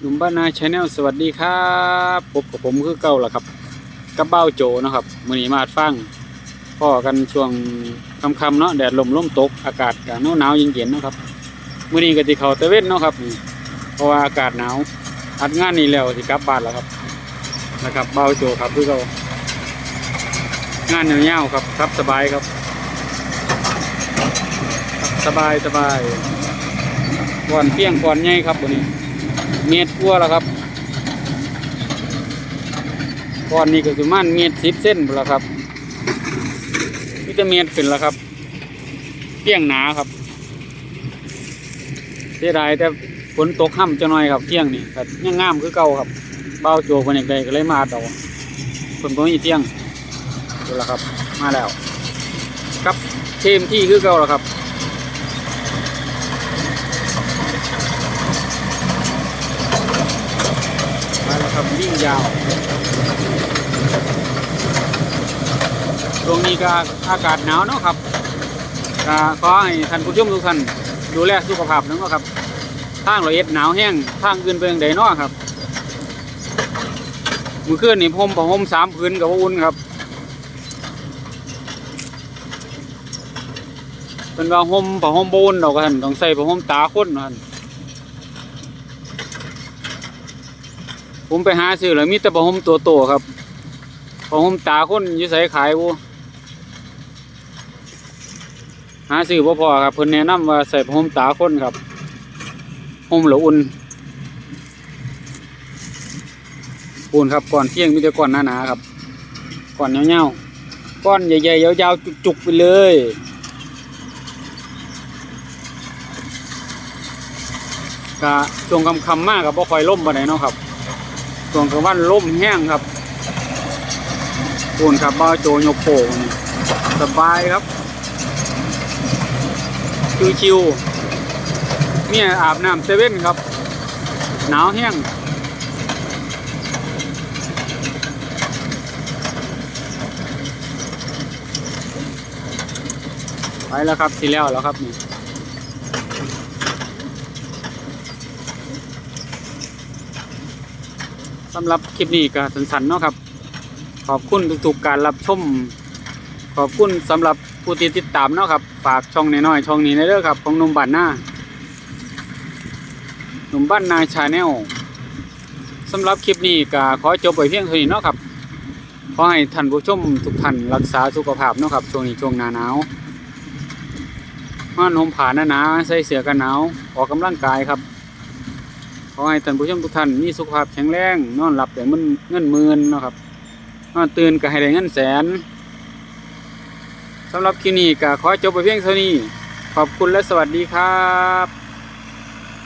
หนุ่มบ้านนาชาแนลสวัสดีครับพบกับผมคือเก่าล่ะครับกับเบ้าโจนะครับมือนีมาดฟังพ่อกันช่วงค่ำๆเนาะแดดลมลมตกอากาศก็หนาวเย็นๆนะครับมือนีก็สิเข้าตะเวนเนาะครับเพราะว่าอากาศหนาวอัดงานนี้แล้วสิกลับบ้านแล้วครับนะครับเบ้าโจครับคือเก่างานยาวๆครับครับสบายครับ สบายสบายก่อนเที่ยงก่อนใหญ่ครับวันนี้ เมตรกว่าแล้วครับก้อนนี้ก็ประมาณเมตรสิบเส้นแล้วครับนี่จะเมตรขึ้นแล้วครับเที่ยงหนาครับเสียดายแต่ฝนตกห่ำจะน่อยครับเที่ยงนี่ครับยังงามคือเก่าครับเบ้าโจคนอย่างใดก็เลยมาต่อฝนก็มีเที่ยงดูแล้วครับ มาแล้ว ครับเทมที่คือเก่าแล้วครับ มาแล้วครับวิ่งยาวช่วงนี้ก็อากาศหนาวเนาะครับก็ขอให้ท่านผู้ชมทุกท่านดูแลสุขภาพนั่นก็ครับทางเราเอ็ดหนาวแห้งทางอื่นเป็นอย่างใดเนาะครับมือคืนนี่ผมผมสามพื้นกับอุ่นครับเป็นว่าห่มผ้าห่มบอุ่นดอกกันต้องใส่ผ้าห่มตาคนนะท่น ผมไปหาซื้อแล้วมีแต่ผ้าหมตัวโตครับผ้าหมตาคนยู่ใส่ขายบ่หาซื้อพอครับเพิ่นแนะนำว่าใส่ผ้าหมตาคนครับห่มแล้วอุ่นอุ่นครับก่อนเที่ยงมีแต่ก่อนหนาๆครับก่อนยาๆก้อนใหญ่ๆยาวๆจุกๆไปเลยกะช่วงคำๆมากกับบ่คอยล่มปานเนาะครับ ส่วนกลางวันล่มแห้งครับปูนครับบ้าโจยกโป่งสบายครับ ชิวๆเนี่ยอาบน้ำเซเว่นครับ หนาวแห้งไปแล้วครับสิแล้วแล้วครับนี่ สำหรับคลิปนี้ก็สั้นๆเนาะครับ ขอบคุณทุกๆการรับชม ขอบคุณสำหรับผู้ที่ติดตามเนาะครับ ฝากช่องน้อยๆช่องนี้ในเด้อครับ ของหนุ่มบ้านนาหนุ่มบ้านนาชาแนลสำหรับคลิปนี้ก็ขอจบไปเพียงเท่านี้เนาะครับขอให้ท่านผู้ชมทุกท่านรักษาสุขภาพเนาะครับช่วงนี้ช่วงหนาหนาวม่านห่มผ้าหนาใส่เสื้อกันหนาวออกกำลังกายครับ ขอให้ท่านผู้ชมทุกท่านมีสุขภาพแข็งแรงนอนหลับแต่มันเงินหมื่นนะครับนอนตื่นก็ให้ได้เงินแสนสำหรับคลินี้ก็ขอจบไปเพียงเท่านี้ ขอบคุณและสวัสดีครับ